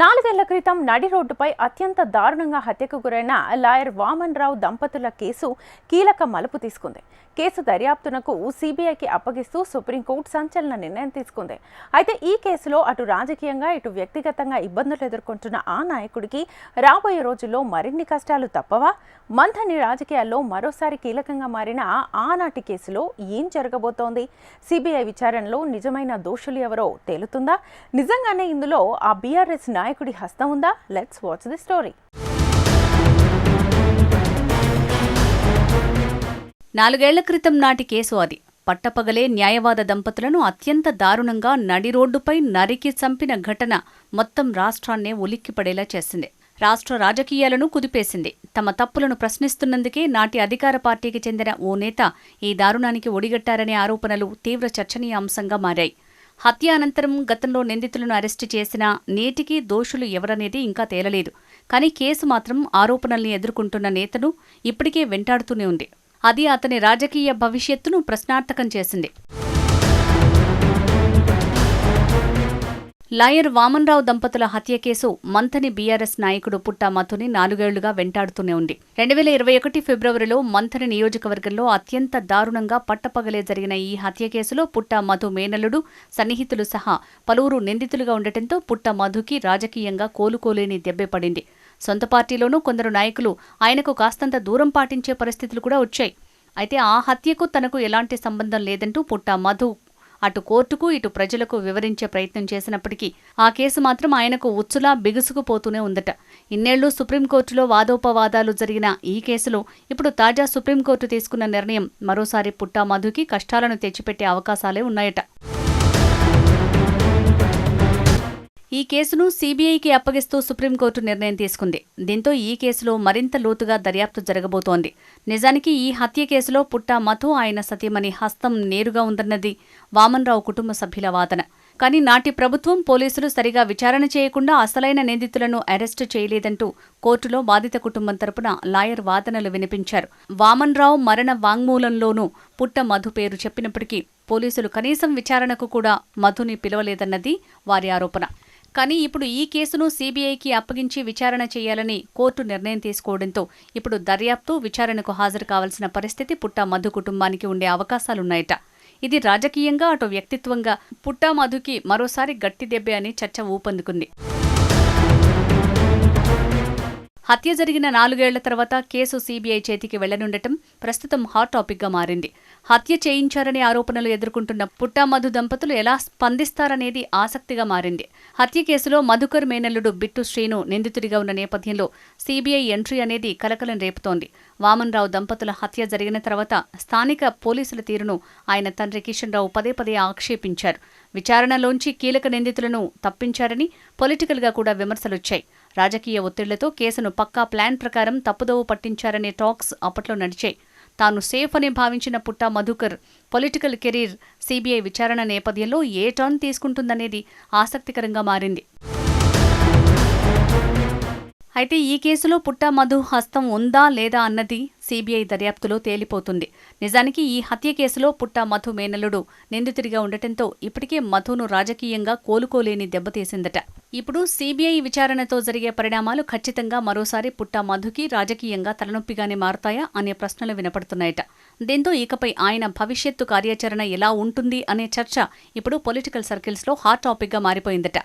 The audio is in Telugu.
నాలుగేళ్ళ క్రితం నడి రోడ్డుపై అత్యంత దారుణంగా హత్యకు గురైన లాయర్ వామన్ రావు దంపతుల కేసు కీలక మలుపు తీసుకుంది. కేసు దర్యాప్తునకు సిబిఐకి అప్పగిస్తూ సుప్రీంకోర్టు సంచలన నిర్ణయం తీసుకుంది. అయితే ఈ కేసులో అటు రాజకీయంగా ఇటు వ్యక్తిగతంగా ఇబ్బందులు ఎదుర్కొంటున్న ఆ నాయకుడికి రాబోయే రోజుల్లో మరిన్ని కష్టాలు తప్పవా? మంథని రాజకీయాల్లో మరోసారి కీలకంగా మారిన ఆనాటి కేసులో ఏం జరగబోతోంది? సిబిఐ విచారణలో నిజమైన దోషులు ఎవరో తేలుతుందా? నిజంగానే ఇందులో ఆ బీఆర్ఎస్ నాయకుడి హస్తం ఉందా? లెట్స్ వాచ్ ది స్టోరీ నాలుగేళ్ళ క్రితం నాటి కేసు అది. పట్టపగలే న్యాయవాద దంపతులను అత్యంత దారుణంగా నడి రోడ్డుపై నరికి చంపిన ఘటన మొత్తం రాష్ట్రాన్నే ఉలిక్కిపడేలా చేసింది. రాష్ట్ర రాజకీయాలను కుదిపేసింది. తమ తప్పులను ప్రశ్నిస్తున్నందుకే నాటి అధికార పార్టీకి చెందిన ఓ నేత ఈ దారుణానికి ఒడిగట్టారనే ఆరోపణలు తీవ్ర చర్చనీయాంశంగా మారాయి. హత్య అనంతరం గతంలో నిందితులను అరెస్టు చేసినా నేటికీ దోషులు ఎవరనేది ఇంకా తేలలేదు. కానీ కేసు మాత్రం ఆరోపణల్ని ఎదుర్కొంటున్న నేతను ఇప్పటికే వెంటాడుతూనే ఉంది. అది అతని రాజకీయ భవిష్యత్తును ప్రశ్నార్థకం చేసింది. లాయర్ వామన్రావు దంపతుల హత్య కేసు మంథని బీఆర్ఎస్ నాయకుడు పుట్టా మధుని నాలుగేళ్ళుగా వెంటాడుతూనే ఉంది. రెండు వేల ఇరవై ఒకటి ఫిబ్రవరిలో మంథని నియోజకవర్గంలో అత్యంత దారుణంగా పట్టపగలే జరిగిన ఈ హత్య కేసులో పుట్టా మధు మేనల్లుడు సన్నిహితులు సహా పలువురు నిందితులుగా ఉండటంతో పుట్ట మధుకి రాజకీయంగా కోలుకోలేని దెబ్బపడింది సొంత పార్టీలోనూ కొందరు నాయకులు ఆయనకు కాస్తంత దూరం పాటించే పరిస్థితులు కూడా వచ్చాయి. అయితే ఆ హత్యకు తనకు ఎలాంటి సంబంధం లేదంటూ పుట్ట మధు అటు కోర్టుకు ఇటు ప్రజలకు వివరించే ప్రయత్నం చేసినప్పటికీ ఆ కేసు మాత్రం ఆయనకు ఉచ్చులా బిగుసుకుపోతూనే ఉందట. ఇన్నేళ్ళు సుప్రీంకోర్టులో వాదోపవాదాలు జరిగిన ఈ కేసులో ఇప్పుడు తాజా సుప్రీంకోర్టు తీసుకున్న నిర్ణయం మరోసారి పుట్టా మధుకి కష్టాలను తెచ్చిపెట్టే అవకాశాలే ఉన్నాయట. ఈ కేసును సీబీఐకి అప్పగిస్తూ సుప్రీంకోర్టు నిర్ణయం తీసుకుంది. దీంతో ఈ కేసులో మరింత లోతుగా దర్యాప్తు జరగబోతోంది. నిజానికి ఈ హత్య కేసులో పుట్టా మధు ఆయన సతీమణి హస్తం నేరుగా ఉందన్నది వామన్రావు కుటుంబ సభ్యుల వాదన. కానీ నాటి ప్రభుత్వం పోలీసులు సరిగా విచారణ చేయకుండా అసలైన నిందితులను అరెస్టు చేయలేదంటూ కోర్టులో బాధిత కుటుంబం తరపున లాయర్ వాదనలు వినిపించారు. వామన్రావు మరణ వాంగ్మూలంలోనూ పుట్ట మధు పేరు చెప్పినప్పటికీ పోలీసులు కనీసం విచారణకు కూడా మధుని పిలవలేదన్నది వారి ఆరోపణ. కానీ ఇప్పుడు ఈ కేసును సీబీఐకి అప్పగించి విచారణ చేయాలని కోర్టు నిర్ణయం తీసుకోవడంతో ఇప్పుడు దర్యాప్తు విచారణకు హాజరు కావాల్సిన పరిస్థితి పుట్టా మధు కుటుంబానికి ఉండే అవకాశాలున్నాయట. ఇది రాజకీయంగా అటు వ్యక్తిత్వంగా పుట్టా మధుకి మరోసారి గట్టి దెబ్బే అని చర్చ ఊపందుకుంది. హత్య జరిగిన నాలుగేళ్ళ తర్వాత కేసు సీబీఐ చేతికి వెళ్ళనుండటం ప్రస్తుతం హాట్ టాపిక్గా మారింది. హత్య చేయించారనే ఆరోపణలు ఎదుర్కొంటున్న పుట్టా మధు దంపతులు ఎలా స్పందిస్తారనేది ఆసక్తిగా మారింది. హత్య కేసులో మధుకర్ మేనల్లుడు బిట్టు శ్రీను నిందితుడిగా ఉన్న నేపథ్యంలో సీబీఐ ఎంట్రీ అనేది కలకలం రేపుతోంది. వామన్రావు దంపతుల హత్య జరిగిన తర్వాత స్థానిక పోలీసుల తీరును ఆయన తండ్రి కిషన్ రావు పదే పదే ఆక్షేపించారు. విచారణలోంచి కీలక నిందితులను తప్పించారని పొలిటికల్గా కూడా విమర్శలొచ్చాయి. రాజకీయ ఒత్తిళ్ళతో కేసును పక్కా ప్లాన్ ప్రకారం తప్పుదోవ పట్టించారనే టాక్స్ అప్పట్లో నడిచాయి తాను సేఫ్ అని భావించిన Putta Madhukar political career CBI విచారణ నేపథ్యంలో ఏ టర్న్ తీసుకుంటుందనేది ఆసక్తికరంగా మారింది. అయితే ఈ కేసులో పుట్టా మధు హస్తం ఉందా లేదా అన్నది సీబీఐ దర్యాప్తులో తేలిపోతుంది. నిజానికి ఈ హత్య కేసులో పుట్టా మధు మేనలుడు నిందితుడిగా ఉండటంతో ఇప్పటికే మధును రాజకీయంగా కోలుకోలేని దెబ్బతీసిందట. ఇప్పుడు సీబీఐ విచారణతో జరిగే పరిణామాలు ఖచ్చితంగా మరోసారి పుట్టా మధుకి రాజకీయంగా తలనొప్పిగానే మారుతాయా అనే ప్రశ్నలు వినపడుతున్నాయట. దీంతో ఇకపై ఆయన భవిష్యత్తు కార్యాచరణ ఎలా ఉంటుంది అనే చర్చ ఇప్పుడు పొలిటికల్ సర్కిల్స్లో హాట్ టాపిక్గా మారిపోయిందట.